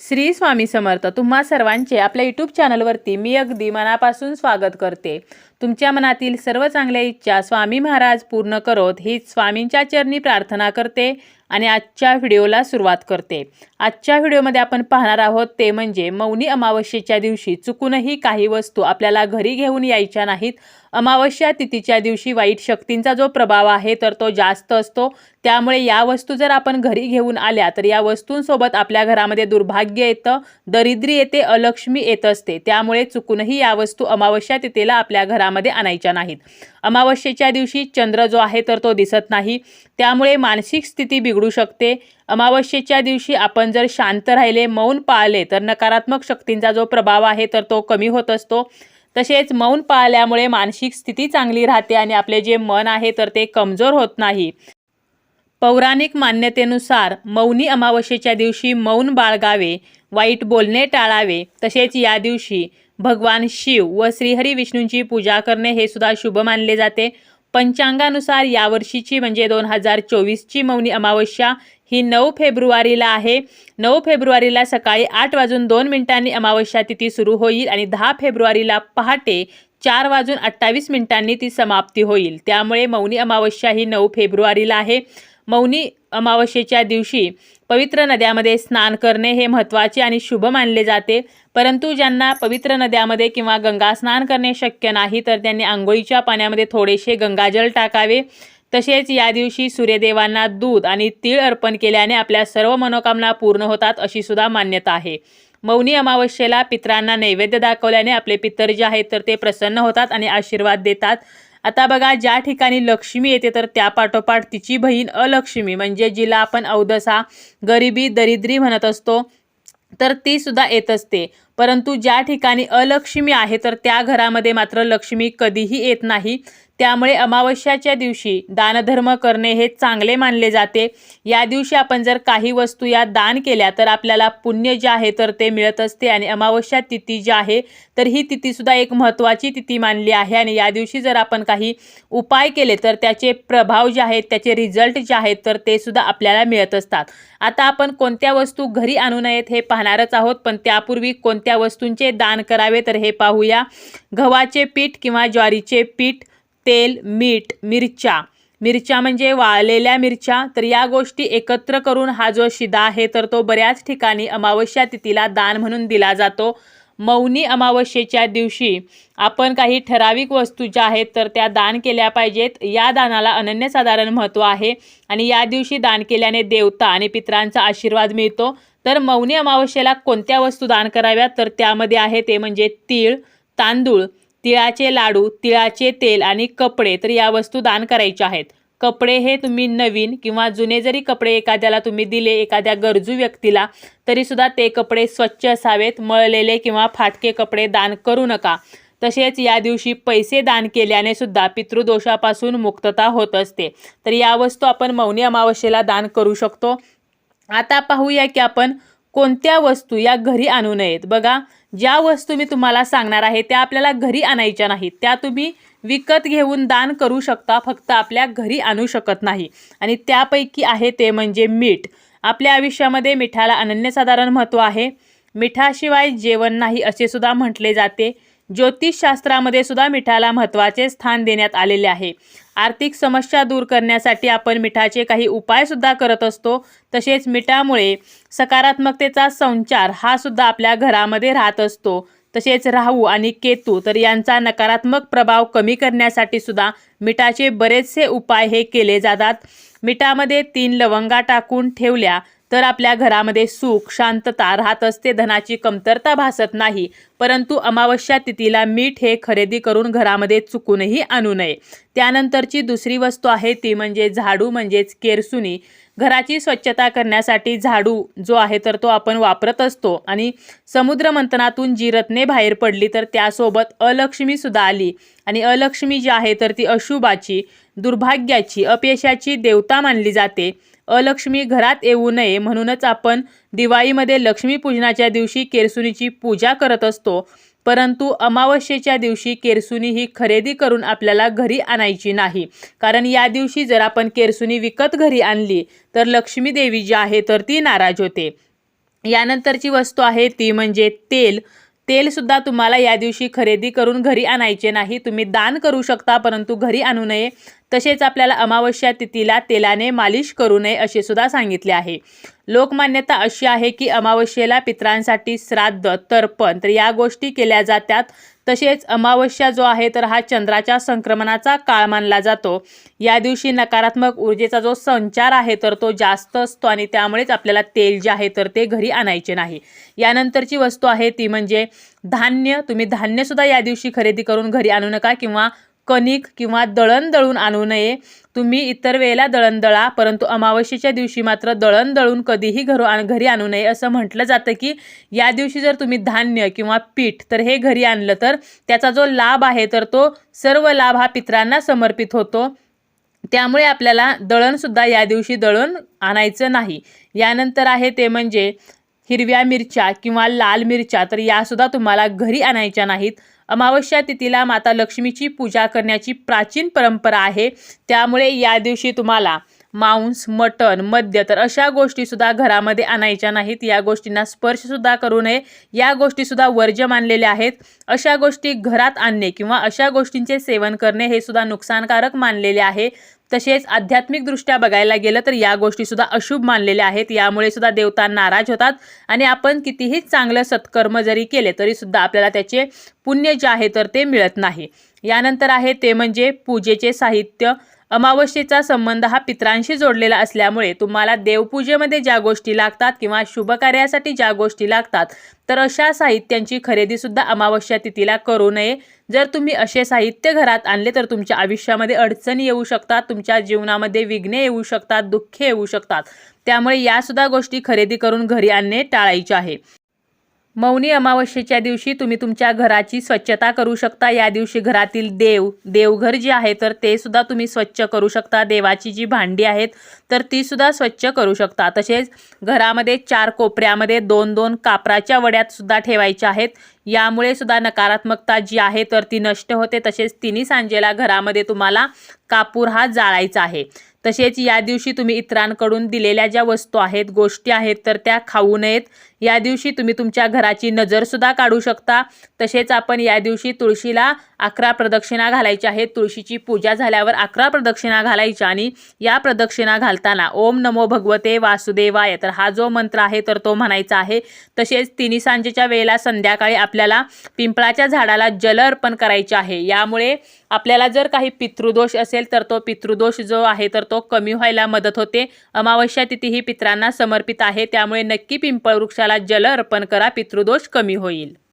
श्री स्वामी समर्थ तुम्हा सर्वांचे आपल्या यूट्यूब चॅनलवरती मी अगदी मनापासून स्वागत करते. तुमच्या मनातील सर्व चांगल्या इच्छा स्वामी महाराज पूर्ण करोत ही स्वामींच्या चरणी प्रार्थना करते आणि आजच्या व्हिडिओला सुरुवात करते. आजच्या व्हिडिओमध्ये आपण पाहणार आहोत ते म्हणजे मौनी अमावस्येच्या दिवशी चुकूनही काही वस्तू आपल्याला घरी घेऊन यायच्या नाहीत. अमावस्या तिथीच्या दिवशी वाईट शक्तींचा जो प्रभाव आहे तर तो जास्त असतो. त्यामुळे या वस्तू जर आपण घरी घेऊन आल्या तर या वस्तूंसोबत आपल्या घरामध्ये दुर्भाग्य येतं दरिद्री येते अलक्ष्मी येत असते. त्यामुळे चुकूनही या वस्तू अमावस्या तिथेला आपल्या घरामध्ये आणायच्या नाहीत. अमावस्येच्या दिवशी चंद्र जो आहे तर तो दिसत नाही. त्यामुळे मानसिक स्थिती बिघडू शकते. अमावस्येच्या दिवशी आपण जर शांत राहिले मौन पाळले तर नकारात्मक शक्तींचा जो प्रभाव आहे तर तो कमी होत असतो. तसेच मौन पाळल्यामुळे मानसिक स्थिती चांगली राहते आणि आपले जे मन आहे तर ते कमजोर होत नाही. पौराणिक मान्यतेनुसार मौनी अमावस्येच्या दिवशी मौन बाळगावे वाईट बोलणे टाळावे. तसेच या दिवशी भगवान शिव व श्रीहरी विष्णूंची पूजा करणे हे सुद्धा शुभ मानले जाते. पंचांगानुसार यावर्षीची म्हणजे दोन हजार चोवीसची मौनी अमावस्या ही नऊ फेब्रुवारीला आहे. नऊ फेब्रुवारीला सकाळी आठ वाजून दोन मिनिटांनी अमावस्या तिथी सुरू होईल आणि दहा फेब्रुवारीला पहाटे चार वाजून अठ्ठावीस मिनिटांनी ती समाप्ती होईल. त्यामुळे मौनी अमावस्या ही नऊ फेब्रुवारीला आहे. मौनी अमावस्येच्या दिवशी पवित्र नद्यामध्ये स्नान करणे हे महत्त्वाचे आणि शुभ मानले जाते. परंतु ज्यांना पवित्र नद्यामध्ये किंवा गंगा स्नान करणे शक्य नाही तर त्यांनी आंघोळीच्या पाण्यामध्ये थोडेसे गंगाजल टाकावे. तसेच या दिवशी सूर्यदेवांना दूध आणि तीळ अर्पण केल्याने आपल्या सर्व मनोकामना पूर्ण होतात अशी सुद्धा मान्यता आहे. मौनी अमावस्येला पित्रांना नैवेद्य दाखवल्याने आपले पितर जे आहेत तर ते प्रसन्न होतात आणि आशीर्वाद देतात. आता बघा ज्या ठिकाणी लक्ष्मी येते तर त्या पाठोपाठ तिची बहीण अलक्ष्मी. म्हणजे जिला आपण अवदसा गरिबी दरिद्री म्हणत असतो तर ती सुद्धा येत असते. परंतु ज्या ठिकाणी अलक्ष्मी आहे तर त्या घरामध्ये मात्र लक्ष्मी कधीही येत नाही. त्यामुळे अमावस्याच्या दिवशी दानधर्म करणे हे चांगले मानले जाते. या दिवशी आपण जर काही वस्तू या दान केल्या तर आपल्याला पुण्य जे आहे तर ते मिळत असते आणि अमावस्या तिथी जी आहे तर ही तिथीसुद्धा एक महत्त्वाची तिथी मानली आहे. आणि या दिवशी जर आपण काही उपाय केले तर त्याचे प्रभाव जे आहेत त्याचे रिझल्ट जे आहेत तर ते सुद्धा आपल्याला मिळत असतात. आता आपण कोणत्या वस्तू घरी आणू नयेत हे पाहणारच आहोत पण त्यापूर्वी कोणत्या वस्तूंचे दान करावे तर हे पाहूया. गव्हाचे पीठ किंवा ज्वारीचे पीठ तेल मीठ मिरच्या. मिरच्या म्हणजे वाळलेल्या मिरच्या. तर या गोष्टी एकत्र करून हा जो शिदा आहे तर तो बऱ्याच ठिकाणी अमावस्या तिथीला दान म्हणून दिला जातो. मौनी अमावस्येच्या दिवशी आपण काही ठराविक वस्तू ज्या आहेत तर त्या दान केल्या पाहिजेत. या दानाला अनन्यसाधारण महत्त्व आहे आणि या दिवशी दान केल्याने देवता आणि पित्रांचा आशीर्वाद मिळतो. तर मौनी अमावस्येला कोणत्या वस्तू दान कराव्यात? तर त्यामध्ये आहे ते म्हणजे तीळ तांदूळ. तिळाचे लाडू तिळाचे तेल आणि कपडे तर या वस्तू दान करायच्या आहेत. कपडे हे तुम्ही नवीन किंवा जुने जरी कपडे एखाद्याला तुम्ही दिले एखाद्या गरजू व्यक्तीला तरीसुद्धा ते कपडे स्वच्छ असावेत मळलेले किंवा फाटके कपडे दान करू नका. तसेच या दिवशी पैसे दान केल्याने सुद्धा पितृदोषापासून मुक्तता होत असते. तर या वस्तू आपण मौनी अमावस्येला दान करू शकतो. आता पाहूया की आपण कोणत्या वस्तू या घरी आणू नयेत? बघा ज्या वस्तू मी तुम्हाला सांगणार आहे त्या आपल्याला घरी आणायच्या नाहीत. त्या तुम्ही विकत घेऊन दान करू शकता फक्त आपल्या घरी आणू शकत नाही. आणि त्यापैकी आहे ते म्हणजे मीठ. आपल्या आयुष्यामध्ये मिठाला अनन्यसाधारण महत्त्व आहे. मिठाशिवाय जेवण नाही असे सुद्धा म्हटले जाते. ज्योतिषशास्त्रामध्ये सुद्धा मिठाला महत्त्वाचे स्थान देण्यात आलेले आहे. आर्थिक समस्या दूर करण्यासाठी आपण मिठाचे काही उपायसुद्धा करत असतो. तसेच मिठामुळे सकारात्मकतेचा संचार हा सुद्धा आपल्या घरामध्ये राहत असतो. तसेच राहू आणि केतू तर यांचा नकारात्मक प्रभाव कमी करण्यासाठी सुद्धा मिठाचे बरेचसे उपाय हे केले जातात. मिठामध्ये तीन लवंगा टाकून ठेवल्या तर आपल्या घरामध्ये सुख शांतता राहत असते धनाची कमतरता भासत नाही. परंतु अमावस्या तिथीला मीठ हे खरेदी करून घरामध्ये चुकूनही आणू नये. त्यानंतरची दुसरी वस्तू आहे ती म्हणजे झाडू म्हणजेच केरसुनी. घराची स्वच्छता करण्यासाठी झाडू जो आहे तर तो आपण वापरत असतो आणि समुद्र मंथनातून जी रत्ने बाहेर पडली तर त्यासोबत अलक्ष्मी सुद्धा आली. आणि अलक्ष्मी जी आहे तर ती अशुभाची दुर्भाग्याची अपयशाची देवता मानली जाते. अलक्ष्मी घरात येऊ नये म्हणूनच आपण दिवाळीमध्ये लक्ष्मीपूजनाच्या दिवशी केरसुनीची पूजा करत असतो. परंतु अमावस्येच्या दिवशी केरसुनी ही खरेदी करून आपल्याला घरी आणायची नाही. कारण या दिवशी जर आपण केरसुनी विकत घरी आणली तर लक्ष्मी देवी जी आहे तर ती नाराज होते. यानंतरची वस्तू आहे ती म्हणजे तेल. तेलसुद्धा तुम्हाला या दिवशी खरेदी करून घरी आणायचे नाही. तुम्ही दान करू शकता परंतु घरी आणू नये. तसेच आपल्याला अमावस्या तिथीला तेलाने मालिश करू नये असे सुद्धा सांगितले आहे. लोकमान्यता अशी आहे की अमावस्येला पित्रांसाठी श्राद्ध तर्पण तर या गोष्टी केल्या जातात. तसेच अमावस्या जो आहे तर हा चंद्राच्या संक्रमणाचा काळ मानला जातो. या दिवशी नकारात्मक ऊर्जेचा जो संचार आहे तर तो जास्त असतो आणि त्यामुळेच आपल्याला तेल जे आहे तर ते घरी आणायचे नाही. यानंतरची वस्तू आहे ती म्हणजे धान्य. तुम्ही धान्यसुद्धा या दिवशी खरेदी करून घरी आणू नका किंवा कणिक किंवा दळण दळून आणू नये. तुम्ही इतर वेळेला दळण दळा परंतु अमावस्येच्या दिवशी मात्र दळण दळून कधीही घरू आण घरी आणू नये असं म्हटलं जातं की या दिवशी जर तुम्ही धान्य किंवा पीठ तर हे घरी आणलं तर त्याचा जो लाभ आहे तर तो सर्व लाभ हा पित्रांना समर्पित होतो. त्यामुळे आपल्याला दळणसुद्धा या दिवशी दळण आणायचं नाही. यानंतर आहे ते म्हणजे हिरव्या मिरच्या किंवा लाल मिरच्या तर यासुद्धा तुम्हाला घरी आणायच्या नाहीत. अमावस्या तिथीला माता लक्ष्मीची पूजा करण्याची प्राचीन परंपरा आहे. त्यामुळे या दिवशी तुम्हाला मांस मटण मद्य तर अशा गोष्टीसुद्धा घरामध्ये आणायच्या नाहीत. या गोष्टींना स्पर्शसुद्धा करू नये. या गोष्टीसुद्धा वर्ज्य मानलेल्या आहेत. अशा गोष्टी घरात आणणे किंवा अशा गोष्टींचे सेवन करणे हे सुद्धा नुकसानकारक मानलेले आहे. तसेच आध्यात्मिकदृष्ट्या बघायला गेलं तर या गोष्टीसुद्धा अशुभ मानलेल्या आहेत. यामुळे सुद्धा देवता नाराज होतात आणि आपण कितीही चांगलं सत्कर्म जरी केले तरीसुद्धा आपल्याला त्याचे पुण्य जे आहे तर ते मिळत नाही. यानंतर आहे ते म्हणजे पूजेचे साहित्य. अमावस्येचा संबंध हा पित्रांशी जोडलेला असल्यामुळे तुम्हाला देवपूजेमध्ये ज्या गोष्टी लागतात किंवा शुभकार्यासाठी ज्या गोष्टी लागतात तर अशा साहित्यांची खरेदीसुद्धा अमावस्या तिथीला करू नये. जर तुम्ही असे साहित्य घरात आणले तर तुमच्या आयुष्यामध्ये अडचणी येऊ शकतात तुमच्या जीवनामध्ये विघ्ने येऊ शकतात दुःखे येऊ शकतात. त्यामुळे यासुद्धा गोष्टी खरेदी करून घरी आणणे टाळायचे आहे. मौनी अमावस्येच्या दिवशी तुम्ही तुमच्या घराची स्वच्छता करू शकता. या दिवशी घरातील देव देवघर जे आहे तर ते सुद्धा तुम्ही स्वच्छ करू शकता. देवाची जी भांडी आहेत तर ती सुद्धा स्वच्छ करू शकता. तसेच घरामध्ये चार कोपऱ्यामध्ये दोन दोन कापराच्या वड्यात सुद्धा ठेवायच्या आहेत. यामुळे सुद्धा नकारात्मकता जी आहे तर ती नष्ट होते. तसेच तिन्ही सांजेला घरामध्ये तुम्हाला कापूर हा जाळायचा आहे. तसेच या दिवशी तुम्ही इतरांकडून दिलेल्या ज्या वस्तू आहेत गोष्टी आहेत तर त्या खाऊ नयेत. या दिवशी तुम्ही तुमच्या घराची नजरसुद्धा काढू शकता. तसेच आपण या दिवशी तुळशीला अकरा प्रदक्षिणा घालायच्या आहेत तुळशीची पूजा झाल्यावर अकरा प्रदक्षिणा घालायच्या आणि या प्रदक्षिणा घालताना ओम नमो भगवते वासुदेवाय. तर हा जो मंत्र आहे तर तो म्हणायचा आहे. तसेच तिन्ही सांजेच्या वेळेला संध्याकाळी आपल्याला पिंपळाच्या झाडाला जल अर्पण करायचे आहे. यामुळे आपल्याला जर काही पितृदोष असेल तर तो पितृदोष जो आहे तर तो कमी व्हायला मदत होते. अमावस्या तिथी ही पित्रांना समर्पित आहे. त्यामुळे नक्की पिंपळ वृक्षाला जल अर्पण करा. पितृदोष कमी होईल.